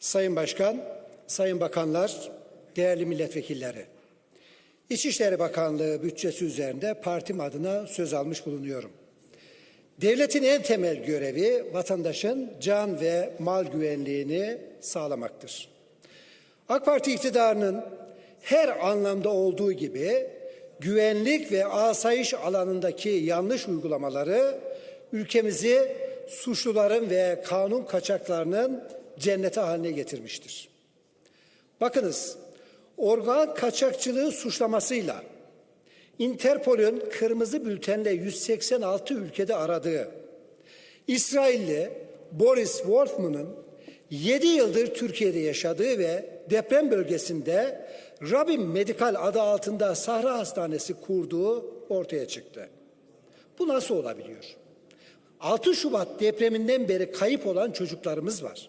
Sayın Başkan, Sayın Bakanlar, değerli milletvekilleri. İçişleri Bakanlığı bütçesi üzerinde partim adına söz almış bulunuyorum. Devletin en temel görevi vatandaşın can ve mal güvenliğini sağlamaktır. AK Parti iktidarının her anlamda olduğu gibi güvenlik ve asayiş alanındaki yanlış uygulamaları ülkemizi suçluların ve kanun kaçaklarının cenneti haline getirmiştir. Bakınız, organ kaçakçılığı suçlamasıyla Interpol'ün kırmızı bültenle 186 ülkede aradığı İsrailli Boris Wolfman'ın 7 yıldır Türkiye'de yaşadığı ve deprem bölgesinde Rabin Medikal adı altında Sahra Hastanesi kurduğu ortaya çıktı. Bu nasıl olabiliyor? 6 Şubat depreminden beri kayıp olan çocuklarımız var.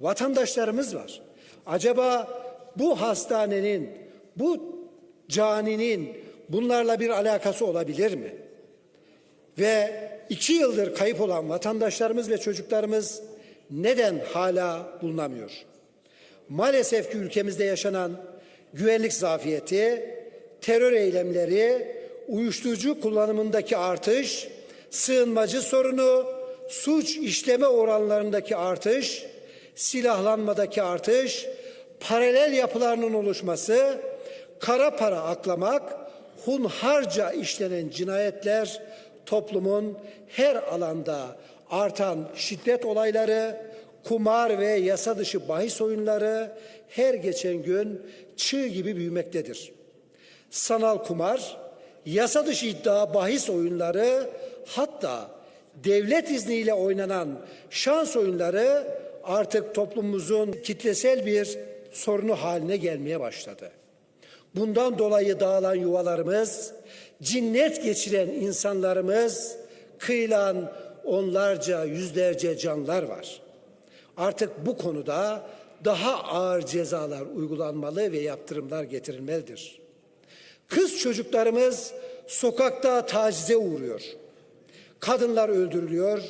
Vatandaşlarımız var. Acaba bu hastanenin, bu caninin bunlarla bir alakası olabilir mi? Ve iki yıldır kayıp olan vatandaşlarımız ve çocuklarımız neden hala bulunamıyor? Maalesef ki ülkemizde yaşanan güvenlik zafiyeti, terör eylemleri, uyuşturucu kullanımındaki artış, sığınmacı sorunu, suç işleme oranlarındaki artış, silahlanmadaki artış, paralel yapılarının oluşması, kara para aklamak, hunharca işlenen cinayetler toplumun her alanda artan şiddet olayları, kumar ve yasa dışı bahis oyunları her geçen gün çığ gibi büyümektedir. Sanal kumar, yasa dışı iddia bahis oyunları hatta devlet izniyle oynanan şans oyunları artık toplumumuzun kitlesel bir sorunu haline gelmeye başladı. Bundan dolayı dağılan yuvalarımız, cinnet geçiren insanlarımız, kıyılan onlarca, yüzlerce canlar var. Artık bu konuda daha ağır cezalar uygulanmalı ve yaptırımlar getirilmelidir. Kız çocuklarımız sokakta tacize uğruyor. Kadınlar öldürülüyor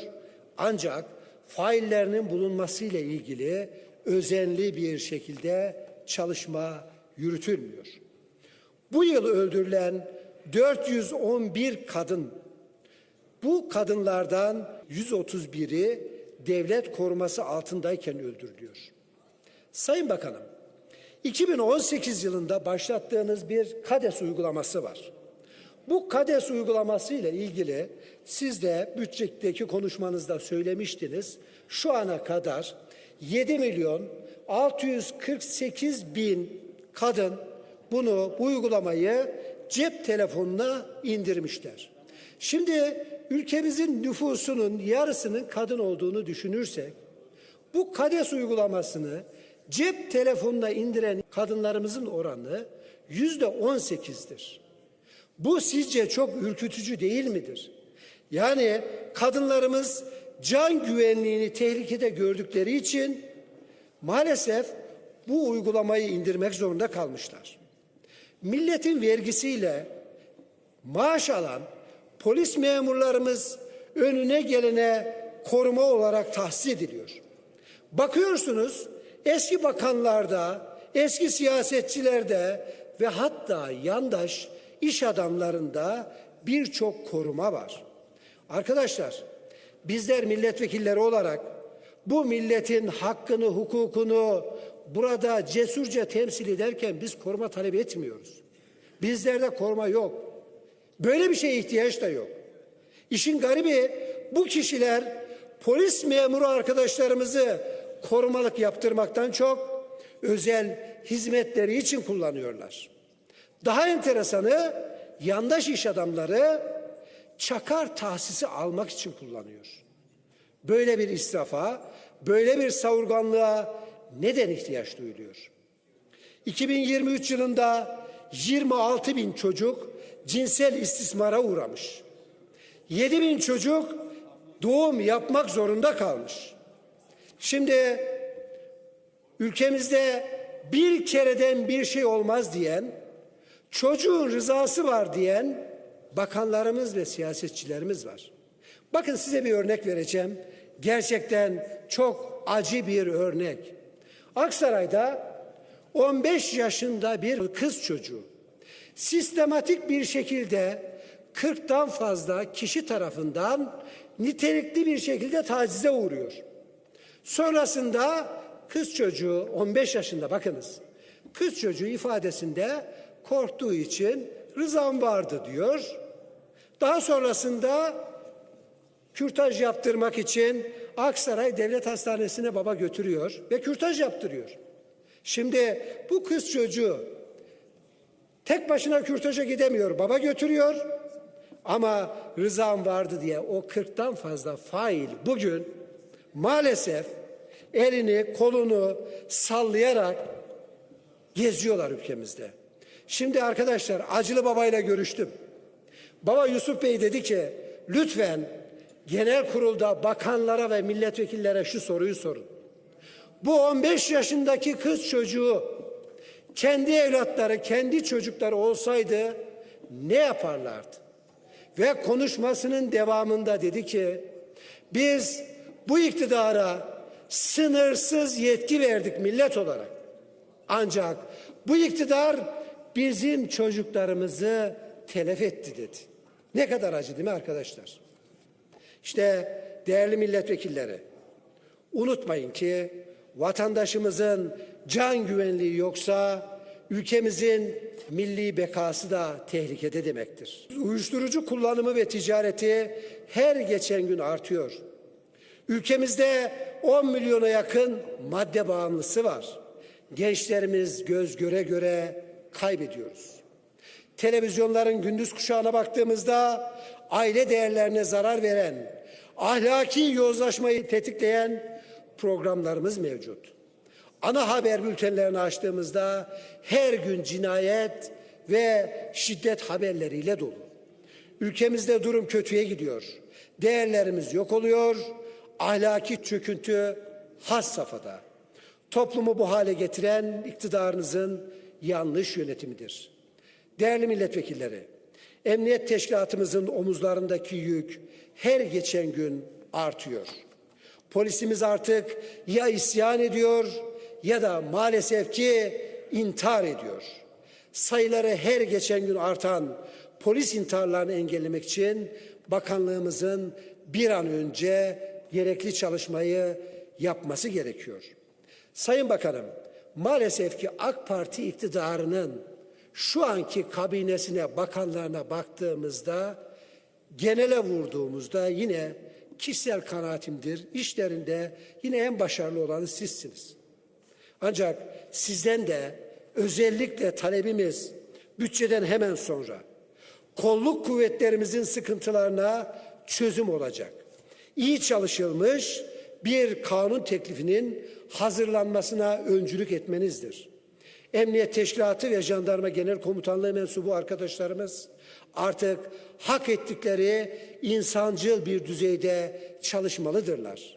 ancak faillerinin bulunmasıyla ilgili özenli bir şekilde çalışma yürütülmüyor. Bu yıl öldürülen 411 kadın, bu kadınlardan 131'i devlet koruması altındayken öldürülüyor. Sayın Bakanım, 2018 yılında başlattığınız bir KADES uygulaması var. Bu KADES uygulaması ile ilgili siz de bütçedeki konuşmanızda söylemiştiniz. Şu ana kadar 7 milyon 648 bin kadın bunu bu uygulamayı cep telefonuna indirmişler. Şimdi ülkemizin nüfusunun yarısının kadın olduğunu düşünürsek bu KADES uygulamasını cep telefonuna indiren kadınlarımızın oranı yüzde on sekizdir. Bu sizce çok ürkütücü değil midir? Yani kadınlarımız can güvenliğini tehlikede gördükleri için maalesef bu uygulamayı indirmek zorunda kalmışlar. Milletin vergisiyle maaş alan polis memurlarımız önüne gelene koruma olarak tahsis ediliyor. Bakıyorsunuz eski bakanlarda, eski siyasetçilerde ve hatta yandaş iş adamlarında birçok koruma var. Arkadaşlar bizler milletvekilleri olarak bu milletin hakkını, hukukunu burada cesurca temsil ederken biz koruma talep etmiyoruz. Bizlerde koruma yok. Böyle bir şeye ihtiyaç da yok. İşin garibi bu kişiler polis memuru arkadaşlarımızı korumalık yaptırmaktan çok özel hizmetleri için kullanıyorlar. Daha enteresanı yandaş iş adamları çakar tahsisi almak için kullanıyor. Böyle bir israfa, böyle bir savurganlığa neden ihtiyaç duyuluyor? 2023 yılında 26 bin çocuk cinsel istismara uğramış. 7 bin çocuk doğum yapmak zorunda kalmış. Şimdi ülkemizde bir kereden bir şey olmaz diyen, çocuğun rızası var diyen bakanlarımız ve siyasetçilerimiz var. Bakın size bir örnek vereceğim. Gerçekten çok acı bir örnek. Aksaray'da 15 yaşında bir kız çocuğu sistematik bir şekilde 40'tan fazla kişi tarafından nitelikli bir şekilde tacize uğruyor. Sonrasında kız çocuğu 15 yaşında bakınız. Kız çocuğu ifadesinde korktuğu için rızam vardı diyor. Daha sonrasında kürtaj yaptırmak için Aksaray Devlet Hastanesi'ne baba götürüyor ve kürtaj yaptırıyor. Şimdi bu kız çocuğu tek başına kürtaja gidemiyor. Baba götürüyor. Ama rızam vardı diye o 40'tan fazla fail bugün maalesef elini kolunu sallayarak geziyorlar ülkemizde. Şimdi arkadaşlar Acılı Baba ile görüştüm. Baba Yusuf Bey dedi ki lütfen genel kurulda bakanlara ve milletvekillere şu soruyu sorun. Bu 15 yaşındaki kız çocuğu kendi evlatları, kendi çocukları olsaydı ne yaparlardı? Ve konuşmasının devamında dedi ki biz bu iktidara sınırsız yetki verdik millet olarak. Ancak bu iktidar bizim çocuklarımızı telef etti dedi. Ne kadar acı değil mi arkadaşlar? İşte değerli milletvekilleri unutmayın ki vatandaşımızın can güvenliği yoksa ülkemizin milli bekası da tehlikede demektir. Uyuşturucu kullanımı ve ticareti her geçen gün artıyor. Ülkemizde 10 milyona yakın madde bağımlısı var. Gençlerimiz göz göre göre kaybediyoruz. Televizyonların gündüz kuşağına baktığımızda aile değerlerine zarar veren, ahlaki yozlaşmayı tetikleyen programlarımız mevcut. Ana haber bültenlerini açtığımızda her gün cinayet ve şiddet haberleriyle dolu. Ülkemizde durum kötüye gidiyor. Değerlerimiz yok oluyor. Ahlaki çöküntü has safhada. Toplumu bu hale getiren iktidarınızın yanlış yönetimidir. Değerli milletvekilleri, emniyet teşkilatımızın omuzlarındaki yük her geçen gün artıyor. Polisimiz artık ya isyan ediyor ya da maalesef ki intihar ediyor. Sayıları her geçen gün artan polis intiharlarını engellemek için bakanlığımızın bir an önce gerekli çalışmayı yapması gerekiyor. Sayın Bakanım, maalesef ki AK Parti iktidarının şu anki kabinesine, bakanlarına baktığımızda genele vurduğumuzda yine kişisel kanaatimdir. İşlerinde yine en başarılı olanı sizsiniz. Ancak sizden de özellikle talebimiz bütçeden hemen sonra kolluk kuvvetlerimizin sıkıntılarına çözüm olacak. İyi çalışılmış bir kanun teklifinin hazırlanmasına öncülük etmenizdir. Emniyet Teşkilatı ve Jandarma Genel Komutanlığı mensubu arkadaşlarımız artık hak ettikleri insancıl bir düzeyde çalışmalıdırlar.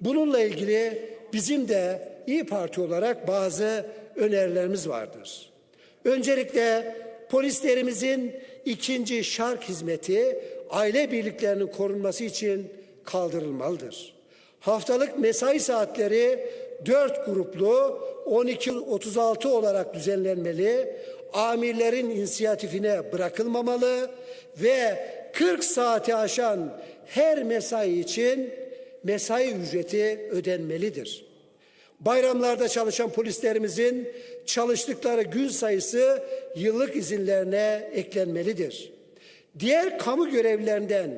Bununla ilgili bizim de İyi Parti olarak bazı önerilerimiz vardır. Öncelikle polislerimizin ikinci şark hizmeti aile birliklerinin korunması için kaldırılmalıdır. Haftalık mesai saatleri 4 gruplu 12-36 olarak düzenlenmeli, amirlerin inisiyatifine bırakılmamalı ve 40 saati aşan her mesai için mesai ücreti ödenmelidir. Bayramlarda çalışan polislerimizin çalıştıkları gün sayısı yıllık izinlerine eklenmelidir. Diğer kamu görevlilerinden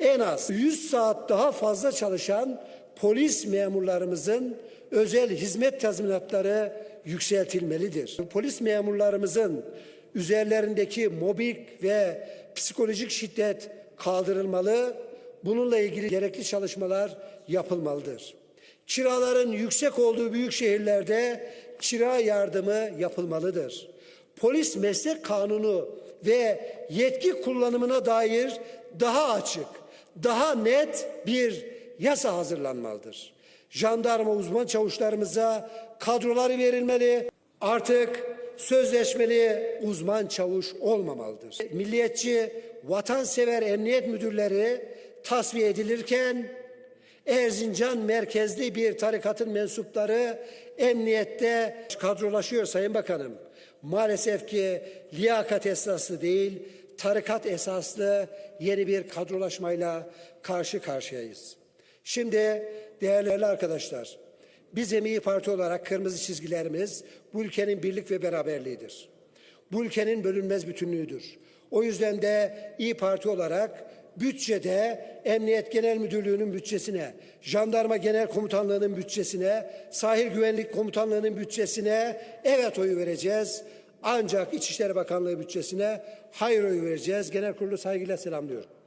en az 100 saat daha fazla çalışan polis memurlarımızın özel hizmet tazminatları yükseltilmelidir. Polis memurlarımızın üzerlerindeki mobbing ve psikolojik şiddet kaldırılmalı. Bununla ilgili gerekli çalışmalar yapılmalıdır. Kiraların yüksek olduğu büyük şehirlerde kira yardımı yapılmalıdır. Polis meslek kanunu ve yetki kullanımına dair daha açık, daha net bir yasa hazırlanmalıdır. Jandarma uzman çavuşlarımıza kadroları verilmeli. Artık sözleşmeli uzman çavuş olmamalıdır. Milliyetçi, vatansever emniyet müdürleri tasfiye edilirken Erzincan merkezli bir tarikatın mensupları emniyette kadrolaşıyor Sayın Bakanım. Maalesef ki liyakat esaslı değil, tarikat esaslı yeni bir kadrolaşmayla karşı karşıyayız. Şimdi değerli arkadaşlar, bizim İyi Parti olarak kırmızı çizgilerimiz bu ülkenin birlik ve beraberliğidir. Bu ülkenin bölünmez bütünlüğüdür. O yüzden de İyi Parti olarak bütçede Emniyet Genel Müdürlüğü'nün bütçesine, Jandarma Genel Komutanlığı'nın bütçesine, Sahil Güvenlik Komutanlığı'nın bütçesine evet oyu vereceğiz. Ancak İçişleri Bakanlığı bütçesine hayır oyu vereceğiz. Genel Kurulu saygıyla selamlıyorum.